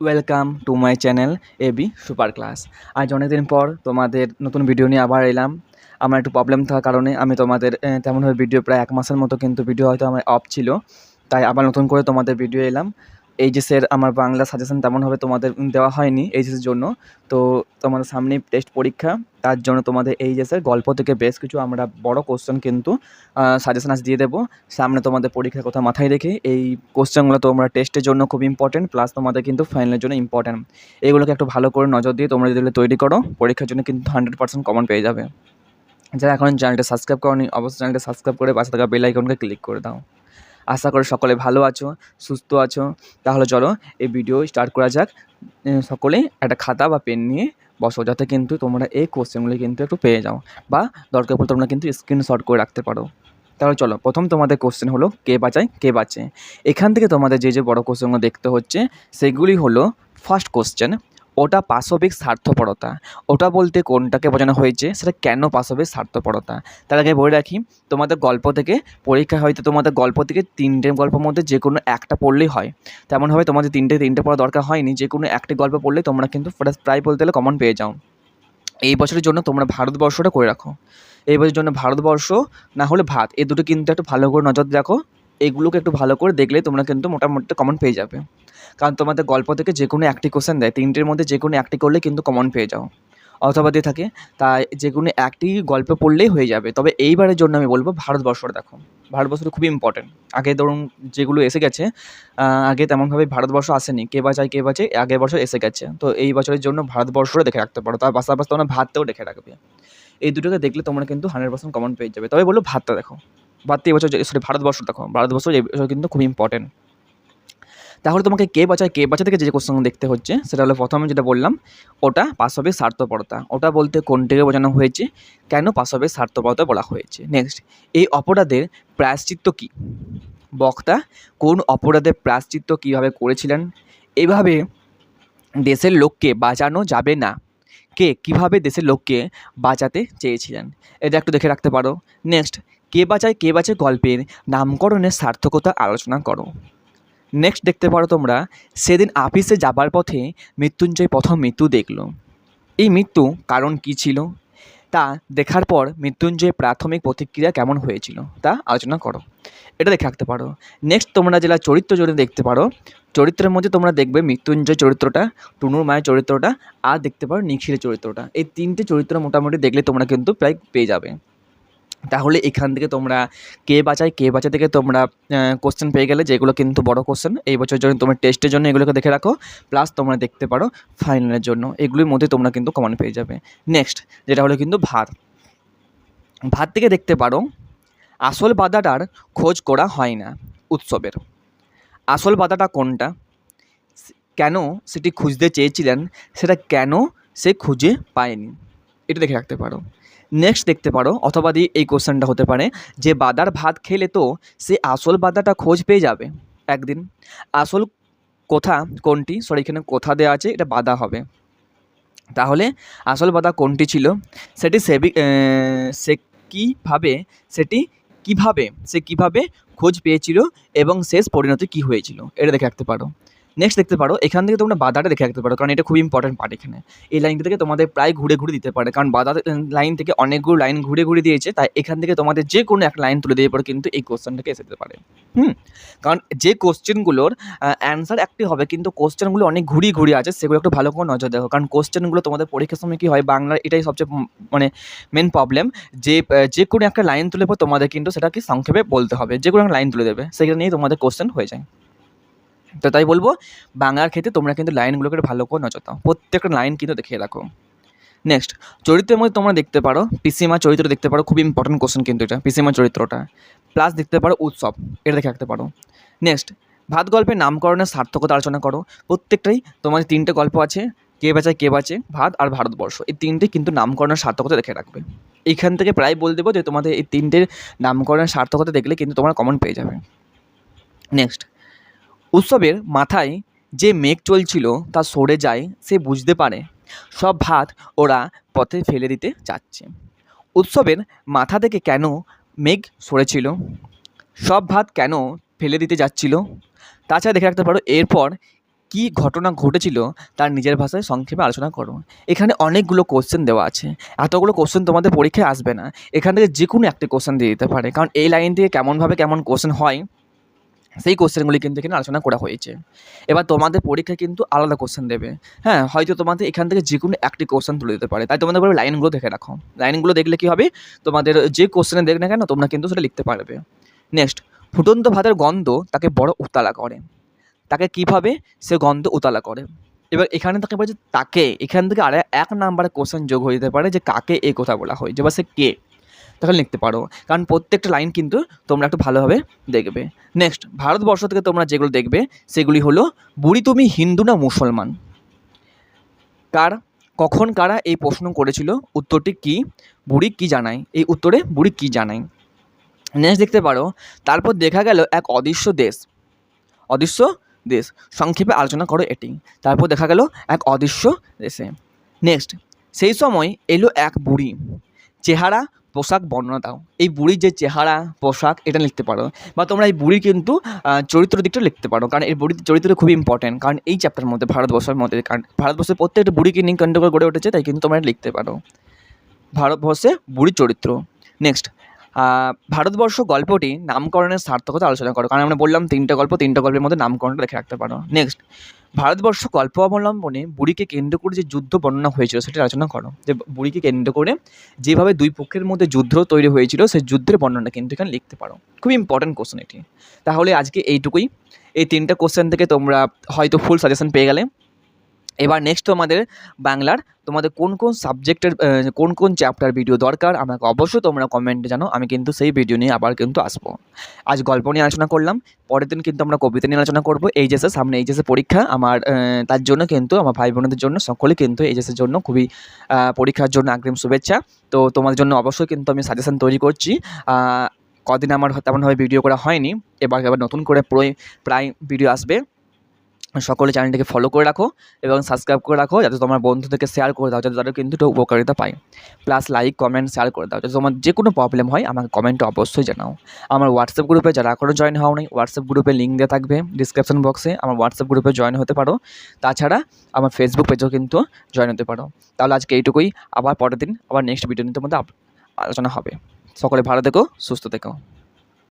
Welcome to my channel A B super class আজ অনেকদিন পর তোমাদের নতুন ভিডিও নিয়ে আবার এলাম। আমার একটু প্রবলেম থাকার কারণে আমি তোমাদের তেমনভাবে ভিডিও প্রায় এক মাসের মতো কিন্তু ভিডিও হয়তো আমার অফ ছিল। তাই আবার নতুন করে তোমাদের ভিডিও এলাম। এইচএসের আমার বাংলা সাজেশন তেমনভাবে তোমাদের দেওয়া হয়নি এইচএসের জন্য। তো তোমাদের সামনে টেস্ট পরীক্ষা, তার জন্য তোমাদের এইচএসের গল্প থেকে বেশ কিছু আমরা বড় কোশ্চেন কিন্তু সাজেশন আজ দিয়ে দেবো। সামনে তোমাদের পরীক্ষার কথা মাথায় রেখে এই কোশ্চেনগুলো তোমরা টেস্টের জন্য খুব ইম্পর্টেন্ট প্লাস তোমাদের কিন্তু ফাইনালের জন্য ইম্পর্টেন্ট এগুলোকে একটু ভালো করে নজর দিয়ে তোমরা যদি তৈরি করো, পরীক্ষার জন্য কিন্তু হান্ড্রেড পার্সেন্ট কমন পেয়ে যাবে। যারা এখন চ্যানেলটা সাবস্ক্রাইব করনি, অবশ্যই চ্যানেলটা সাবস্ক্রাইব করে পাশে থাকা বেল আইকনকে ক্লিক করে দাও। আশা করি সকলে ভালো আছো, সুস্থ আছো। তাহলে চলো এই ভিডিও স্টার্ট করা যাক। সকলেই একটা খাতা বা পেন নিয়ে বসো, যাতে কিন্তু তোমরা এই কোশ্চেনগুলি কিন্তু একটু পেয়ে যাও বা দরকার পড়লে তোমরা কিন্তু স্ক্রিনশট করে রাখতে পারো। তাহলে চলো, প্রথম তোমাদের কোশ্চেন হলো, কে বাঁচায়, কে বাঁচে? এখান থেকে তোমাদের যে যে বড় কোশ্চেনগুলো দেখতে হচ্ছে, সেগুলি হলো ফার্স্ট কোশ্চেন ওটা পাশবিক স্বার্থপরতা। ওটা বলতে কোনটাকে বোঝানো হয়েছে, সেটা কেন পাশবিক স্বার্থপরতা? তার আগে বলে রাখি, তোমাদের গল্প থেকে, পরীক্ষা হয়তো তোমাদের গল্প থেকে তিনটে গল্পের মধ্যে যে কোনো একটা পড়লেই হয়। তেমনভাবে তোমাদের তিনটে তিনটে পড়া দরকার হয়নি যে কোনো একটি গল্প পড়লে তোমরা কিন্তু প্রায়- বলতে গেলে কমন পেয়ে যাও। এই বছরের জন্য তোমরা ভারতবর্ষটা করে রাখো। এই বছরের জন্য ভারতবর্ষ না হলে ভাত এই দুটো কিন্তু একটু ভালো করে নজর রাখো। এগুলোকে একটু ভালো করে দেখলে তোমরা কিন্তু মোটামুটি কমন পেয়ে যাবে। কারণ তোমাদের গল্প থেকে যে কোনো একটি কোশ্চেন দেয়, তিনটের মধ্যে যে কোনো একটি করলে কিন্তু কমন পেয়ে যাও। অথবা দিয়ে থাকে, তাই যে কোনো একটি গল্প পড়লেই হয়ে যাবে। তবে এইবারের জন্য আমি বলব ভারতবর্ষটা দেখো। ভারতবর্ষটা খুবই ইম্পর্টেন্ট আগে ধরুন যেগুলো এসে গেছে আগে তেমনভাবে ভারতবর্ষ আসেনি। কে বাঁচায়, কে বাঁচে, আগের বছর এসে গেছে। তো এই বছরের জন্য ভারতবর্ষটা দেখে রাখতে পারো। তার পাশাপাশি তোমরা ভাতটাও দেখে রাখবে। এই দুটোকে দেখলে তোমরা কিন্তু হান্ড্রেড পার্সেন্ট কমন পেয়ে যাবে। তবে বলো ভাতটা দেখো। ভাতটা এবছর সরি ভারতবর্ষ, দেখো, ভারতবর্ষ এবছর কিন্তু খুব ইম্পর্টেন্ট তাহলে তোমাকে কে বাঁচায়, কে বাঁচা থেকে যে কোশ্চেন দেখতে হচ্ছে, সেটা হলো প্রথমে যেটা বললাম, ওটা পাশবিক স্বার্থপরতা। ওটা বলতে কোনটিকে বোঝানো হয়েছে, কেন পাশবিক স্বার্থপরতা বলা হয়েছে। নেক্সট এই অপরাধের প্রায়শ্চিত্ত কী? বক্তা কোন অপরাধের প্রায়শ্চিত্ত কীভাবে করেছিলেন? এভাবে দেশের লোককে বাঁচানো যাবে না। কে কীভাবে দেশের লোককে বাঁচাতে চেয়েছিলেন? এটা একটু দেখে রাখতে পারো। নেক্সট কে বাঁচায়, কে বাঁচে গল্পের নামকরণের সার্থকতা আলোচনা করো। নেক্সট দেখতে পারো তোমরা, সেদিন আপিসে যাবার পথে মৃত্যুঞ্জয় প্রথম মৃত্যু দেখল। এই মৃত্যু কারণ কী ছিল? তা দেখার পর মৃত্যুঞ্জয়ের প্রাথমিক প্রতিক্রিয়া কেমন হয়েছিল তা আলোচনা করো। এটা দেখে রাখতে পারো। নেক্সট তোমরা যেটা চরিত্র জুড়ে দেখতে পারো, চরিত্রের মধ্যে তোমরা দেখবে মৃত্যুঞ্জয় চরিত্রটা, টুনুর মায়ের চরিত্রটা, আর দেখতে পারো নিখিলের চরিত্রটা। এই তিনটে চরিত্র মোটামুটি দেখলে তোমরা কিন্তু প্রায় পেয়ে যাবে। তাহলে এখান থেকে তোমরা কে বাঁচায়, কে বাঁচা থেকে তোমরা কোশ্চেন পেয়ে গেলে যেগুলো কিন্তু বড় কোশ্চেন এই বছর জন্য তোমার টেস্টের জন্য এগুলোকে দেখে রাখো প্লাস তোমরা দেখতে পারো ফাইনালের জন্য, এগুলির মধ্যে তোমরা কিন্তু কমন পেয়ে যাবে। নেক্সট যেটা হলো কিন্তু ভাত। ভাত থেকে দেখতে পারো, আসল বাধাটার খোঁজ করা হয় না উৎসবের। আসল বাধাটা কোনটা? কেন সেটি খুঁজতে চেয়েছিলেন, সেটা কেন সে খুঁজে পায়নি? এটা দেখে রাখতে পারো। নেক্সট দেখতে পারো, অথবা দিয়ে এই কোশ্চেনটা হতে পারে, যে বাদার ভাত খেলে তো সে আসল বাদাটা খোঁজ পেয়ে যাবে। একদিন, আসল কোথা, কোনটি সরি এখানে কোথা দেওয়া আছে, এটা বাদা হবে। তাহলে, আসল বাধা কোনটি ছিল? সেটি সেবি সে কীভাবে, সেটি কীভাবে, সে কীভাবে খোঁজ পেয়েছিল এবং শেষ পরিণতি কী হয়েছিল? এটা দেখে রাখতে পারো। নেক্সট দেখতে পারো, এখান থেকে তোমরা বাধাটা দেখে রাখতে পারো, কারণ এটা খুব ইম্পর্টেন্ট পার্ট এখানে। এই লাইনটা থেকে তোমাদের প্রায় ঘুরে ঘুরে দিতে পারে, কারণ বাধা লাইন থেকে অনেকগুলো লাইন ঘুরে ঘুরে দিয়েছে, তাই এখান থেকে তোমাদের যে কোনো একটা লাইন তুলে দিয়ে পরে, কিন্তু এই কোশ্চেনটাকে এসে পারে। হুম? কারণ যে কোশ্চেনগুলোর অ্যান্সার একটি হবে, কিন্তু কোশ্চেনগুলো অনেক ঘুরিয়ে ঘুরিয়ে আছে, সেগুলো একটু ভালো করে নজর দেখো, কারণ কোশ্চেনগুলো তোমাদের পরীক্ষার সময় কী হয়, বাংলার এটাই সবচেয়ে মানে মেন প্রবলেম যে যে কোনো একটা লাইন তুলে পর তোমাদের কিন্তু সেটাকে সংক্ষেপে বলতে হবে যে কোনো একটা লাইন তুলে দেবে সেটা নিয়েই তোমাদের কোশ্চেন হয়ে যায়। তো তাই বলব, বাংলার ক্ষেত্রে তোমরা কিন্তু লাইনগুলোকে ভালো করে নজর দাও। প্রত্যেকটা লাইন কিন্তু দেখে রাখো। নেক্সট চরিত্রের মধ্যে তোমরা দেখতে পারো, পিসিমা চরিত্র দেখতে পারো খুব ইম্পর্টেন্ট কোশ্চেন কিন্তু এটা, পিসিমা চরিত্রটা। প্লাস দেখতে পারো উৎসব, এটা দেখে রাখতে পারো। নেক্সট ভাত গল্পের নামকরণের সার্থকতা আলোচনা করো। প্রত্যেকটাই তোমার তিনটে গল্প আছে, কে বাঁচায়, কে বাঁচে, ভাত আর ভারতবর্ষ। এই তিনটে কিন্তু নামকরণের সার্থকতা দেখে রাখবে। এইখান থেকে প্রায় বলে দেবো যে তোমাদের এই তিনটের নামকরণের সার্থকতা দেখলে কিন্তু তোমরা কমন পেয়ে যাবে। নেক্সট উৎসবের মাথায় যে মেঘ চলছিল তা সরে যায় সে বুঝতে পারে। সব ভাত ওরা পথে ফেলে দিতে যাচ্ছে উৎসবের মাথা থেকে কেন মেঘ সরেছিল? সব ভাত কেন ফেলে দিতে যাচ্ছিল? তাছাড়া দেখে রাখতে পারো, এরপর কী ঘটনা ঘটেছিল তার নিজের ভাষায় সংক্ষেপে আলোচনা করো। এখানে অনেকগুলো কোশ্চেন দেওয়া আছে। এতগুলো কোশ্চেন তোমাদের পরীক্ষায় আসবে না। এখান থেকে যে কোনো একটি কোশ্চেন দিয়ে দিতে পারে। কারণ এই লাইন থেকে কেমনভাবে কেমন কোশ্চেন হয় সেই কোশ্চেনগুলি কিন্তু এখানে আলোচনা করা হয়েছে। এবার তোমাদের পরীক্ষায় কিন্তু আলাদা কোশ্চেন দেবে। হ্যাঁ হয়তো তোমাদের এখান থেকে যে কোনো একটি কোশ্চেন তুলে দিতে পারে। তাই তোমাদের বলে লাইনগুলো দেখে রাখো। লাইনগুলো দেখলে কী হবে? তোমাদের যে কোশ্চেনে দেখ না কেন, তোমরা কিন্তু সেটা লিখতে পারবে। নেক্সট ফুটন্ত ভাতের গন্ধ তাকে বড় উতালা করে। তাকে কীভাবে? সে গন্ধ উতালা করে। এবার এখানে তাকে বলছে তাকে। এখান থেকে আর এক নাম্বারে কোশ্চেন যোগ হয়ে যেতে পারে যে কাকে এই কথা বলা হয় যে বা সে কে? তাহলে লিখতে পারো। কারণ প্রত্যেকটা লাইন কিন্তু তোমরা একটু ভালোভাবে দেখবে। নেক্সট ভারতবর্ষ থেকে তোমরা যেগুলো দেখবে, সেগুলি হলো, বুড়ি তুমি হিন্দু না মুসলমান? কার, কখন কারা এই প্রশ্ন করেছিল? উত্তরটি কি? বুড়ি কি জানায়? এই উত্তরে বুড়ি কি জানায়? নেক্সট দেখতে পারো, তারপর দেখা গেল এক অদৃশ্য দেশ। অদৃশ্য দেশ। সংক্ষেপে আলোচনা করো এটি। তারপর দেখা গেল এক অদৃশ্য দেশে। নেক্সট সেই সময় এলো এক বুড়ি। চেহারা পোশাক বর্ণনা দাও। এই বুড়ির যে চেহারা, পোশাক, এটা লিখতে পারো। বা তোমরা এই বুড়ির কিন্তু চরিত্র দিকটা লিখতে পারো। কারণ এই বুড়ির চরিত্র খুবই ইম্পর্টেন্ট কারণ এই চ্যাপ্টারের মধ্যে, ভারতবর্ষের মধ্যে, কারণ ভারতবর্ষের প্রত্যেকটা বুড়িকে নিয়ে কেন্দ্র করে গড়ে উঠেছে, তাই কিন্তু তোমরা লিখতে পারো। ভারতবর্ষে বুড়ির চরিত্র। নেক্সট ভারতবর্ষ গল্পটি নামকরণের সার্থকতা আলোচনা করো। কারণ আমরা বললাম তিনটা গল্প, তিনটা গল্পের মধ্যে নামকরণটা রেখে রাখতে পারো। নেক্সট ভারতবর্ষ গল্প অবলম্বনে বুড়িকে কেন্দ্র করে যে যুদ্ধ বর্ণনা হয়েছিল, সেটা আলোচনা করো। যে বুড়িকে কেন্দ্র করে যেভাবে দুই পক্ষের মধ্যে যুদ্ধ তৈরি হয়েছিল, সেই যুদ্ধের বর্ণনা কিন্তু এখানে লিখতে পারো। খুব ইম্পর্ট্যান্ট কোশ্চেন এটি। তাহলে আজকে এইটুকুই। এই তিনটা কোশ্চেন থেকে তোমরা হয়তো ফুল সাজেশন পেয়ে গেলে। এবার নেক্সট তোমাদের বাংলার তোমাদের কোন কোন সাবজেক্টের কোন কোন চ্যাপ্টার ভিডিও দরকার, আমাকে অবশ্যই তোমরা কমেন্টে জানো, আমি কিন্তু সেই ভিডিও নিয়ে আবার কিন্তু আসব। আজ গল্প নিয়ে আলোচনা করলাম, পরের দিন কিন্তু আমরা কবিতা নিয়ে আলোচনা করব এইচএসের সামনে এইচএসের পরীক্ষা, আমার তার জন্য কিন্তু, আমার ভাই বোনদের জন্য, সকলে কিন্তু এইচএসের জন্য খুবই পরীক্ষার জন্য আগ্রিম শুভেচ্ছা। তো তোমাদের জন্য অবশ্যই কিন্তু আমি সাজেশন তৈরি করছি কদিন আমার তেমনভাবে ভিডিও করা হয়নি, এবার এবার নতুন করে প্রায় ভিডিও আসবে। সকলে চ্যানেলটিকে ফলো করে রাখো এবং সাবস্ক্রাইব করে রাখো, যাতে তোমার বন্ধুদেরকে শেয়ার করে দাও, যাতে তারা কিন্তু উপকারিতা পায়। প্লাস লাইক কমেন্ট শেয়ার করে দাও, যাতে তোমার যে কোনো প্রবলেম হয়, আমাকে কমেন্টে অবশ্যই জানাও। আমার হোয়াটসঅ্যাপ গ্রুপে যারা এখনও জয়েন হও নাই হোয়াটসঅ্যাপ গ্রুপে লিঙ্ক দেওয়া থাকবে ডিসক্রিপশন বক্সে আমার হোয়াটসঅ্যাপ গ্রুপে জয়েন হতে পারো। তাছাড়া আমার ফেসবুক পেজেও কিন্তু জয়েন হতে পারো। তাহলে আজকে এইটুকুই, আবার পরের দিন, আবার নেক্সট ভিডিও নিতে মধ্যে আলোচনা হবে। সকলে ভালো থেকো, সুস্থ থেকো।